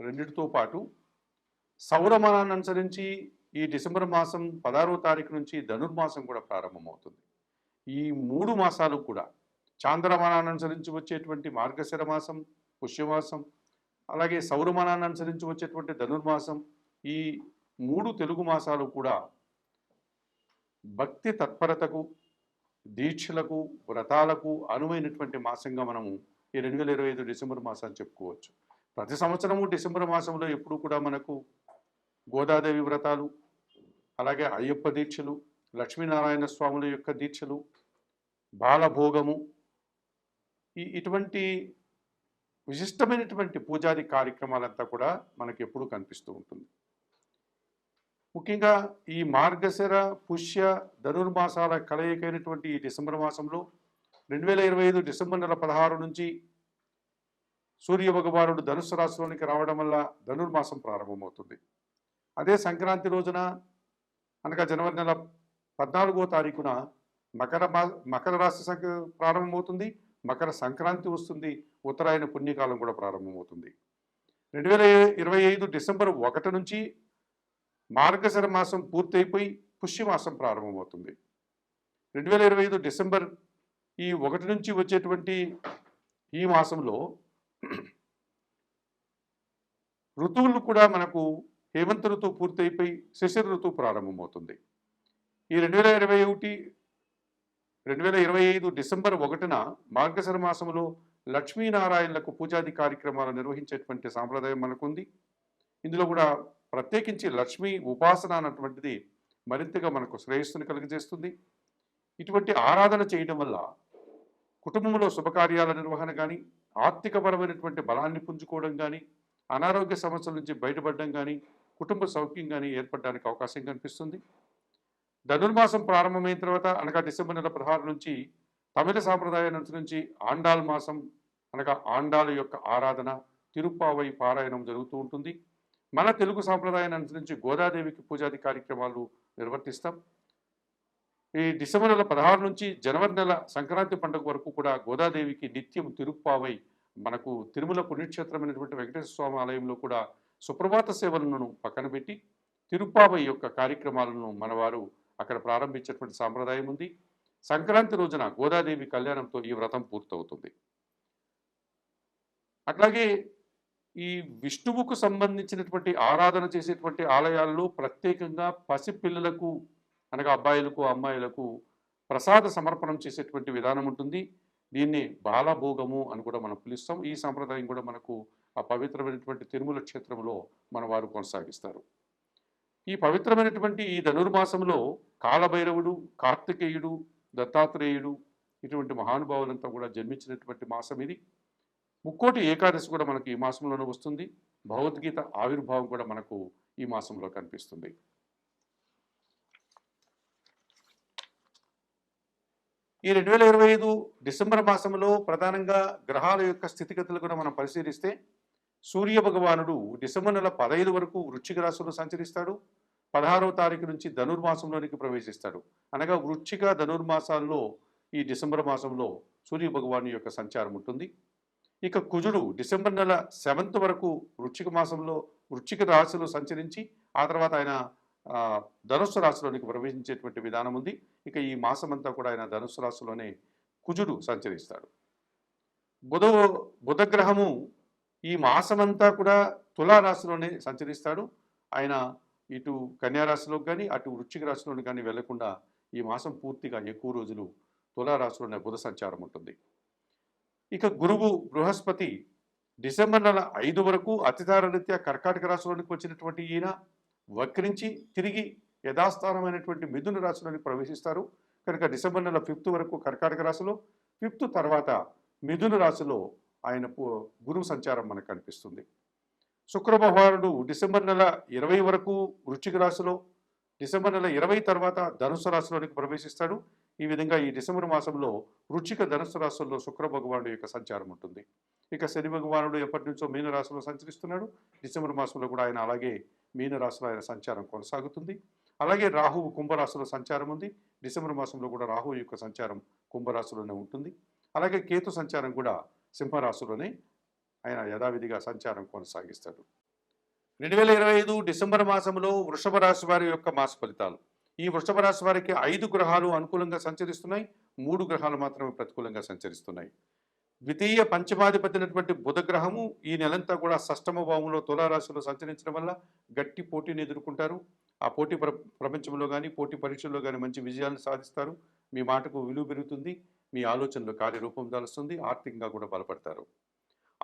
రెండిటితో పాటు సౌరమానాన్ని అనుసరించి ఈ డిసెంబర్ మాసం పదహారవ తారీఖు నుంచి ధనుర్మాసం కూడా ప్రారంభమవుతుంది. ఈ మూడు మాసాలు కూడా చాంద్రమానాన్ని అనుసరించి వచ్చేటువంటి మార్గశిర మాసం పుష్యమాసం అలాగే సౌరమానాన్ని అనుసరించి వచ్చేటువంటి ధనుర్మాసం ఈ మూడు తెలుగు మాసాలు కూడా భక్తి తత్పరతకు దీక్షలకు వ్రతాలకు అనువైనటువంటి మాసంగా మనము ఈ రెండు వేల ఇరవై ఐదు డిసెంబర్ మాసాన్ని చెప్పుకోవచ్చు. ప్రతి సంవత్సరము డిసెంబర్ మాసంలో ఎప్పుడు కూడా మనకు గోదాదేవి వ్రతాలు అలాగే అయ్యప్ప దీక్షలు లక్ష్మీనారాయణ స్వాముల యొక్క దీక్షలు బాలభోగము ఈ ఇటువంటి విశిష్టమైనటువంటి పూజాది కార్యక్రమాలంతా కూడా మనకి ఎప్పుడూ కనిపిస్తూ ఉంటుంది. ముఖ్యంగా ఈ మార్గశిర పుష్య ధనుర్మాసాల కలయికైనటువంటి ఈ డిసెంబర్ మాసంలో రెండు వేల ఇరవై ఐదు డిసెంబర్ నెల పదహారు నుంచి సూర్య భగవానుడు ధనుసు రాశిలోనికి రావడం వల్ల ధనుర్మాసం ప్రారంభమవుతుంది. అదే సంక్రాంతి రోజున అనగా జనవరి నెల పద్నాలుగో తారీఖున మకర మా మకర రాశి సంక ప్రారంభమవుతుంది. మకర సంక్రాంతి వస్తుంది. ఉత్తరాయణ పుణ్యకాలం కూడా ప్రారంభమవుతుంది. రెండు వేల ఇరవై ఐదు డిసెంబర్ ఒకటి నుంచి మార్గశర మాసం పూర్తయిపోయి పుష్యమాసం ప్రారంభమవుతుంది. రెండు వేల ఇరవై ఐదు డిసెంబర్ ఈ ఒకటి నుంచి వచ్చేటువంటి ఈ మాసంలో ఋతువులు కూడా మనకు హేమంత ఋతువు పూర్తయిపోయి శిశిర ఋతువు ప్రారంభమవుతుంది. ఈ రెండు వేల ఇరవై ఒకటి రెండు వేల ఇరవై ఐదు డిసెంబర్ ఒకటిన మార్గశర మాసంలో లక్ష్మీనారాయణలకు పూజాది కార్యక్రమాలు నిర్వహించేటువంటి సాంప్రదాయం మనకుంది. ఇందులో కూడా ప్రత్యేకించి లక్ష్మీ ఉపాసన అన్నటువంటిది మరింతగా మనకు శ్రేయస్సును కలిగజేస్తుంది. ఇటువంటి ఆరాధన చేయడం వల్ల కుటుంబంలో శుభకార్యాల నిర్వహణ కానీ ఆర్థికపరమైనటువంటి బలాన్ని పుంజుకోవడం కానీ అనారోగ్య సమస్యల నుంచి బయటపడడం కానీ కుటుంబ సౌఖ్యం కానీ ఏర్పడడానికి అవకాశం కనిపిస్తుంది. ధనుర్మాసం ప్రారంభమైన తర్వాత అనగా డిసెంబర్ నెల పదహారు నుంచి తమిళ సాంప్రదాయాన్ని నుంచి ఆండాల్ మాసం అనగా ఆండాల యొక్క ఆరాధన తిరుప్పావై పారాయణం జరుగుతూ ఉంటుంది. మన తెలుగు సాంప్రదాయాన్ని అనుసరించి గోదాదేవికి పూజాది కార్యక్రమాలు నిర్వర్తిస్తాం. ఈ డిసెంబర్ నెల పదహారు నుంచి జనవరి నెల సంక్రాంతి పండుగ వరకు కూడా గోదాదేవికి నిత్యం తిరుప్పావై మనకు తిరుమల పుణ్యక్షేత్రమైనటువంటి వెంకటేశ్వర స్వామి ఆలయంలో కూడా సుప్రభాత సేవలను పక్కన పెట్టి తిరుప్పావై యొక్క కార్యక్రమాలను మనవారు అక్కడ ప్రారంభించేటువంటి సాంప్రదాయం ఉంది. సంక్రాంతి రోజున గోదాదేవి కళ్యాణంతో ఈ వ్రతం పూర్తవుతుంది. అట్లాగే ఈ విష్ణువుకు సంబంధించినటువంటి ఆరాధన చేసేటువంటి ఆలయాల్లో ప్రత్యేకంగా పసిపిల్లలకు అనగా అబ్బాయిలకు అమ్మాయిలకు ప్రసాద సమర్పణం చేసేటువంటి విధానం ఉంటుంది. దీన్ని బాలభోగము అని కూడా మనం పిలుస్తాం. ఈ సాంప్రదాయం కూడా మనకు ఆ పవిత్రమైనటువంటి తిరుమల క్షేత్రంలో మన వారు కొనసాగిస్తారు. ఈ పవిత్రమైనటువంటి ఈ ధనుర్మాసంలో కాలభైరవుడు కార్తికేయుడు దత్తాత్రేయుడు ఇటువంటి మహానుభావులంతా కూడా జన్మించినటువంటి మాసం ఇది. ముక్కోటి ఏకాదశి కూడా మనకి ఈ మాసంలోనే వస్తుంది. భగవద్గీత ఆవిర్భావం కూడా మనకు ఈ మాసంలో కనిపిస్తుంది. ఈ రెండు వేల ఇరవై ఐదు డిసెంబర్ మాసంలో ప్రధానంగా గ్రహాల యొక్క స్థితిగతులు కూడా మనం పరిశీలిస్తే సూర్య భగవానుడు డిసెంబర్ నెల పదహైదు వరకు వృశ్చిక రాశిలో సంచరిస్తాడు. పదహారవ తారీఖు నుంచి ధనుర్మాసంలోనికి ప్రవేశిస్తాడు. అనగా వృశ్చిక ధనుర్మాసాల్లో ఈ డిసెంబర్ మాసంలో సూర్య భగవాను యొక్క సంచారం ఉంటుంది. ఇక కుజుడు డిసెంబర్ నెల సెవెంత్ వరకు వృశ్చిక మాసంలో వృశ్చిక రాశిలో సంచరించి ఆ తర్వాత ఆయన ధనుస్సు రాశిలోనికి ప్రవేశించేటువంటి విధానం ఉంది. ఇక ఈ మాసమంతా కూడా ఆయన ధనుస్సు రాశిలోనే కుజుడు సంచరిస్తాడు. బుధ బుధగ్రహము ఈ మాసమంతా కూడా తులారాశిలోనే సంచరిస్తాడు. ఆయన ఇటు కన్యారాశిలోకి కానీ అటు వృశ్చిక రాశిలోని కానీ వెళ్ళకుండా ఈ మాసం పూర్తిగా ఎక్కువ రోజులు తులారాశిలోనే బుధ సంచారం ఉంటుంది. ఇక గురువు బృహస్పతి డిసెంబర్ నెల ఐదు వరకు అతిదారరీత్యా కర్కాటక రాశిలోనికి వచ్చినటువంటి ఈయన వక్రించి తిరిగి యథాస్థానమైనటువంటి మిథున రాశిలోని ప్రవేశిస్తారు. కనుక డిసెంబర్ నెల ఫిఫ్త్ వరకు కర్కాటక రాశిలో ఫిఫ్త్ తర్వాత మిథున రాశిలో ఆయన గురువు సంచారం మనకు కనిపిస్తుంది. శుక్రభగవానుడు డిసెంబర్ నెల ఇరవై వరకు వృశ్చిక రాశిలో డిసెంబర్ నెల ఇరవై తర్వాత ధనుసు రాశిలోనికి ప్రవేశిస్తాడు. ఈ విధంగా ఈ డిసెంబర్ మాసంలో వృచ్చిక ధనుసు రాశుల్లో శుక్ర భగవానుడు యొక్క సంచారం ఉంటుంది. ఇక శని భగవానుడు ఎప్పటి నుంచో మీన రాశిలో సంచరిస్తున్నాడు. డిసెంబర్ మాసంలో కూడా ఆయన అలాగే మీనరాశిలో ఆయన సంచారం కొనసాగుతుంది. అలాగే రాహువు కుంభరాశిలో సంచారం ఉంది. డిసెంబర్ మాసంలో కూడా రాహువు యొక్క సంచారం కుంభరాశిలోనే ఉంటుంది. అలాగే కేతు సంచారం కూడా సింహరాశిలోనే ఆయన యథావిధిగా సంచారం కొనసాగిస్తాడు. రెండు వేల ఇరవై ఐదు డిసెంబర్ మాసంలో వృషభ రాశి వారి యొక్క మాస ఫలితాలు. ఈ వృషభ రాశి వారికి ఐదు గ్రహాలు అనుకూలంగా సంచరిస్తున్నాయి. మూడు గ్రహాలు మాత్రమే ప్రతికూలంగా సంచరిస్తున్నాయి. ద్వితీయ పంచమాధిపతి అయినటువంటి బుధగ్రహము ఈ నెలంతా కూడా షష్టమ భావంలో తులారాశిలో సంచరించడం వల్ల గట్టి పోటీని ఎదుర్కొంటారు. ఆ పోటీ ప్ర ప్రపంచంలో కానీ పోటీ పరీక్షల్లో కానీ మంచి విజయాలను సాధిస్తారు. మీ మాటకు విలువ పెరుగుతుంది. మీ ఆలోచనలు కార్యరూపం దాలుస్తుంది. ఆర్థికంగా కూడా బలపడతారు.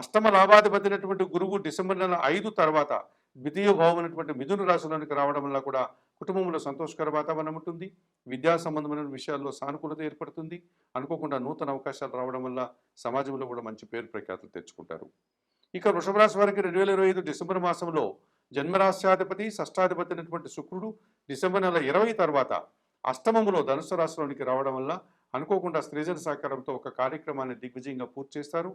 అష్టమ లాభాధిపతి అయినటువంటి గురువు డిసెంబర్ నెల ఐదు తర్వాత ద్వితీయ భావం అనేటువంటి మిథున రాశిలోనికి రావడం వల్ల కూడా కుటుంబంలో సంతోషకర వాతావరణం ఉంటుంది. విద్యా సంబంధమైన విషయాల్లో సానుకూలత ఏర్పడుతుంది. అనుకోకుండా నూతన అవకాశాలు రావడం వల్ల సమాజంలో కూడా మంచి పేరు ప్రఖ్యాతులు తెచ్చుకుంటారు. ఇక వృషభ రాశి వారికి రెండు వేల ఇరవై ఐదు డిసెంబర్ మాసంలో జన్మరాశ్యాధిపతి షష్టాధిపతి అయినటువంటి శుక్రుడు డిసెంబర్ నెల ఇరవై తర్వాత అష్టమంలో ధనుసు రాశిలోనికి రావడం వల్ల అనుకోకుండా స్త్రీజన సహకారంతో ఒక కార్యక్రమాన్ని దిగ్విజయంగా పూర్తి చేస్తారు.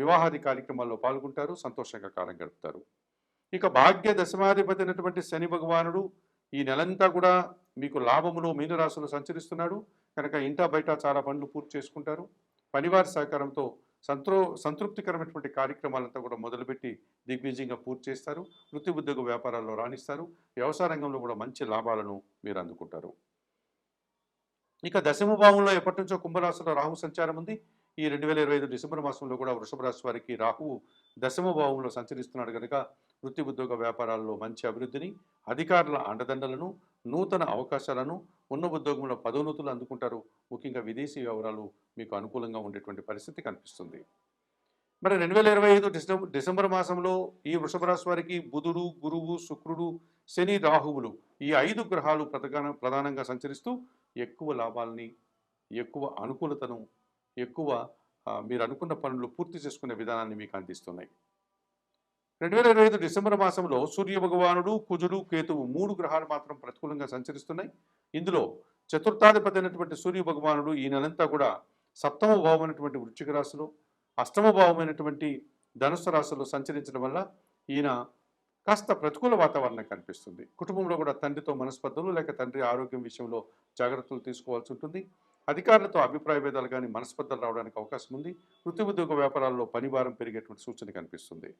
వివాహాది కార్యక్రమాల్లో పాల్గొంటారు. సంతోషంగా కాలం గడుపుతారు. ఇక భాగ్య దశమాధిపతి అయినటువంటి శని భగవానుడు ఈ నెలంతా కూడా మీకు లాభములో మీనరాశులు సంచరిస్తున్నాడు. కనుక ఇంటా బయట చాలా పనులు పూర్తి చేసుకుంటారు. పనివారి సహకారంతో సంతో సంతృప్తికరమైనటువంటి కార్యక్రమాలంతా కూడా మొదలుపెట్టి దిగ్విజయంగా పూర్తి చేస్తారు. వృత్తి ఉద్యోగ వ్యాపారాల్లో రాణిస్తారు. వ్యవసాయ రంగంలో కూడా మంచి లాభాలను మీరు అందుకుంటారు. ఇక దశమ భావంలో ఎప్పటి నుంచో కుంభరాశిలో రాహు సంచారం ఉంది. ఈ రెండు వేల ఇరవై ఐదు డిసెంబర్ మాసంలో కూడా వృషభ రాశి వారికి రాహువు దశమ భావంలో సంచరిస్తున్నాడు కనుక వృత్తి ఉద్యోగ వ్యాపారాల్లో మంచి అభివృద్ధిని అధికారుల అండదండలను నూతన అవకాశాలను ఉన్న ఉద్యోగంలో పదోన్నతులు అందుకుంటారు. ముఖ్యంగా విదేశీ వ్యవహారాలు మీకు అనుకూలంగా ఉండేటువంటి పరిస్థితి కనిపిస్తుంది. మరి రెండు వేల ఇరవై ఐదు డిసెంబర్ డిసెంబర్ మాసంలో ఈ వృషభ రాశి వారికి బుధుడు గురువు శుక్రుడు శని రాహువులు ఈ ఐదు గ్రహాలు ప్రధాన ప్రధానంగా సంచరిస్తూ ఎక్కువ లాభాలని ఎక్కువ అనుకూలతను ఎక్కువ మీరు అనుకున్న పనులు పూర్తి చేసుకునే విధానాన్ని మీకు అందిస్తున్నాయి. రెండు వేల ఇరవై ఐదు డిసెంబర్ మాసంలో సూర్య భగవానుడు కుజుడు కేతువు మూడు గ్రహాలు మాత్రం ప్రతికూలంగా సంచరిస్తున్నాయి. ఇందులో చతుర్థాధిపతి అయినటువంటి సూర్య భగవానుడు ఈ నెలంతా కూడా సప్తమ భావమైనటువంటి వృశ్చిక రాశిలో అష్టమ భావమైనటువంటి ధనుసు రాశిలో సంచరించడం వల్ల ఈయన కాస్త ప్రతికూల వాతావరణం కనిపిస్తుంది. కుటుంబంలో కూడా తండ్రితో మనస్పర్ధలు లేక తండ్రి ఆరోగ్యం విషయంలో జాగ్రత్తలు తీసుకోవాల్సి ఉంటుంది. అధికారులతో అభిప్రాయ భేదాలు కానీ మనస్పర్ధలు రావడానికి అవకాశం ఉంది. వృత్తి ఉద్యోగ వ్యాపారాల్లో పనిభారం పెరిగేటువంటి సూచన కనిపిస్తుంది.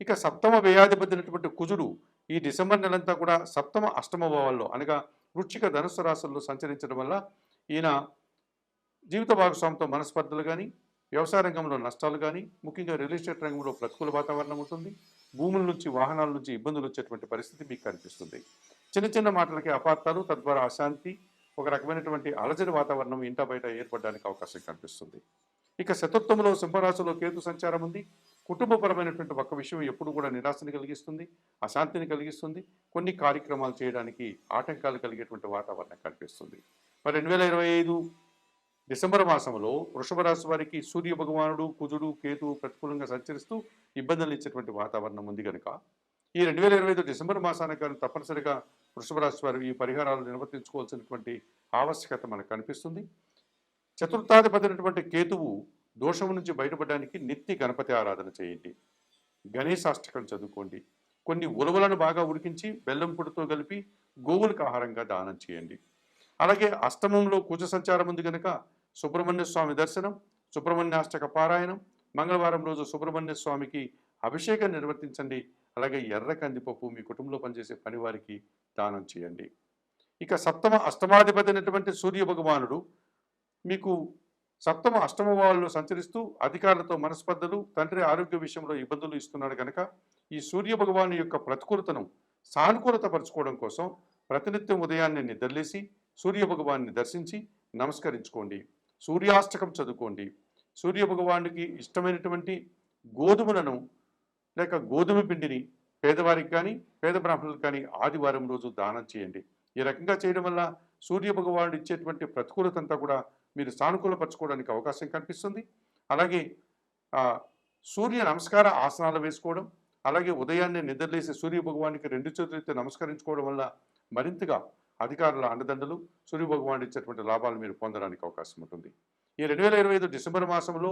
ఇక సప్తమ వ్యయాధిపతి అయినటువంటి కుజుడు ఈ డిసెంబర్ నెలంతా కూడా సప్తమ అష్టమ భావాల్లో అనగా వృక్షిక ధనుసు రాశుల్లో సంచరించడం వల్ల ఈయన జీవిత భాగస్వామితో మనస్పర్ధలు కానీ వ్యవసాయ రంగంలో నష్టాలు కానీ ముఖ్యంగా రియల్ ఎస్టేట్ రంగంలో ప్రతికూల వాతావరణం ఉంటుంది. భూముల నుంచి వాహనాల నుంచి ఇబ్బందులు వచ్చేటువంటి పరిస్థితి మీకు కనిపిస్తుంది. చిన్న చిన్న మాటలకి అపార్థాలు తద్వారా అశాంతి ఒక రకమైనటువంటి అలజడి వాతావరణం ఇంట బయట ఏర్పడడానికి అవకాశం కనిపిస్తుంది. ఇక శతత్వంలో సింహరాశిలో కేతు సంచారం ఉంది. కుటుంబపరమైనటువంటి ఒక విషయం ఎప్పుడు కూడా నిరాశని కలిగిస్తుంది అశాంతిని కలిగిస్తుంది. కొన్ని కార్యక్రమాలు చేయడానికి ఆటంకాలు కలిగేటువంటి వాతావరణం కనిపిస్తుంది. మరి రెండు వేల ఇరవై ఐదు డిసెంబర్ మాసంలో వృషభ రాశి వారికి సూర్య భగవానుడు కుజుడు కేతువు ప్రతికూలంగా సంచరిస్తూ ఇబ్బందులు ఇచ్చేటువంటి వాతావరణం ఉంది కనుక ఈ రెండు వేల ఇరవై ఐదు డిసెంబర్ మాసానికి తప్పనిసరిగా వృషభ రాశి వారు ఈ పరిహారాలు నిర్వర్తించుకోవాల్సినటువంటి ఆవశ్యకత మనకు కనిపిస్తుంది. చతుర్థాధిపతినటువంటి కేతువు దోషం నుంచి బయటపడడానికి నిత్య గణపతి ఆరాధన చేయండి. గణేశాష్టకం చదువుకోండి. కొన్ని ఉలవలను బాగా ఉడికించి బెల్లం పొడితో కలిపి గోవులకు ఆహారంగా దానం చేయండి. అలాగే అష్టమంలో కుజ సంచారం ఉంది కనుక సుబ్రహ్మణ్య స్వామి దర్శనం సుబ్రహ్మణ్యాష్టక పారాయణం మంగళవారం రోజు సుబ్రహ్మణ్య స్వామికి అభిషేకం నిర్వర్తించండి. అలాగే ఎర్ర కందిపప్పు మీ కుటుంబంలో పనిచేసే పనివారికి దానం చేయండి. ఇక సప్తమ అష్టమాధిపతి అయినటువంటి సూర్య భగవానుడు మీకు సప్తమ అష్టమ భావాల్లో సంచరిస్తూ అధికారులతో మనస్పర్ధలు తండ్రి ఆరోగ్య విషయంలో ఇబ్బందులు ఇస్తున్నాడు కనుక ఈ సూర్య భగవాను యొక్క ప్రతికూలతను సానుకూలత పరచుకోవడం కోసం ప్రతినిత్యం ఉదయాన్నే నిద్రలేసి సూర్య భగవాన్ని దర్శించి నమస్కరించుకోండి. సూర్యాష్టకం చదువుకోండి. సూర్య భగవానుకి ఇష్టమైనటువంటి గోధుమలను లేక గోధుమ పిండిని పేదవారికి కానీ పేద బ్రాహ్మణులకు కానీ ఆదివారం రోజు దానం చేయండి. ఈ రకంగా చేయడం వల్ల సూర్య భగవానుడు ఇచ్చేటువంటి ప్రతికూలత అంతా కూడా మీరు సానుకూలపరచుకోవడానికి అవకాశం కనిపిస్తుంది. అలాగే సూర్య నమస్కార ఆసనాలు వేసుకోవడం అలాగే ఉదయాన్నే నిద్రలేసి సూర్య భగవానికి రెండు చేతులైతే నమస్కరించుకోవడం వల్ల మరింతగా అధికారుల అండదండలు సూర్య భగవాన్ ఇచ్చేటువంటి లాభాలు మీరు పొందడానికి అవకాశం ఉంటుంది. ఈ రెండు వేల ఇరవై ఐదు డిసెంబర్ మాసంలో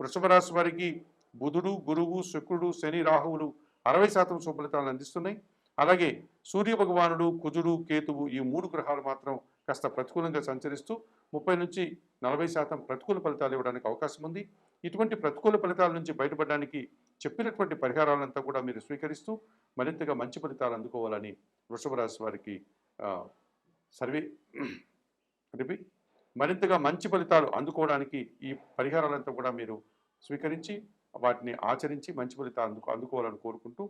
వృషభ రాశి వారికి బుధుడు గురువు శుక్రుడు శని రాహువులు అరవై శాతం సుఫలితాలను అందిస్తున్నాయి. అలాగే సూర్య భగవానుడు కుజుడు కేతువు ఈ మూడు గ్రహాలు మాత్రం కాస్త ప్రతికూలంగా సంచరిస్తూ ముప్పై నుంచి నలభై శాతం ప్రతికూల ఫలితాలు ఇవ్వడానికి అవకాశం ఉంది. ఇటువంటి ప్రతికూల ఫలితాల నుంచి బయటపడడానికి చెప్పినటువంటి పరిహారాలంతా కూడా మీరు స్వీకరిస్తూ మరింతగా మంచి ఫలితాలు అందుకోవాలని వృషభ రాశి వారికి సర్వే రిపి మరింతగా మంచి ఫలితాలు అందుకోవడానికి ఈ పరిహారాలంతా కూడా మీరు స్వీకరించి వాటిని ఆచరించి మంచి ఫలితాలు అందుకో అందుకోవాలని కోరుకుంటూ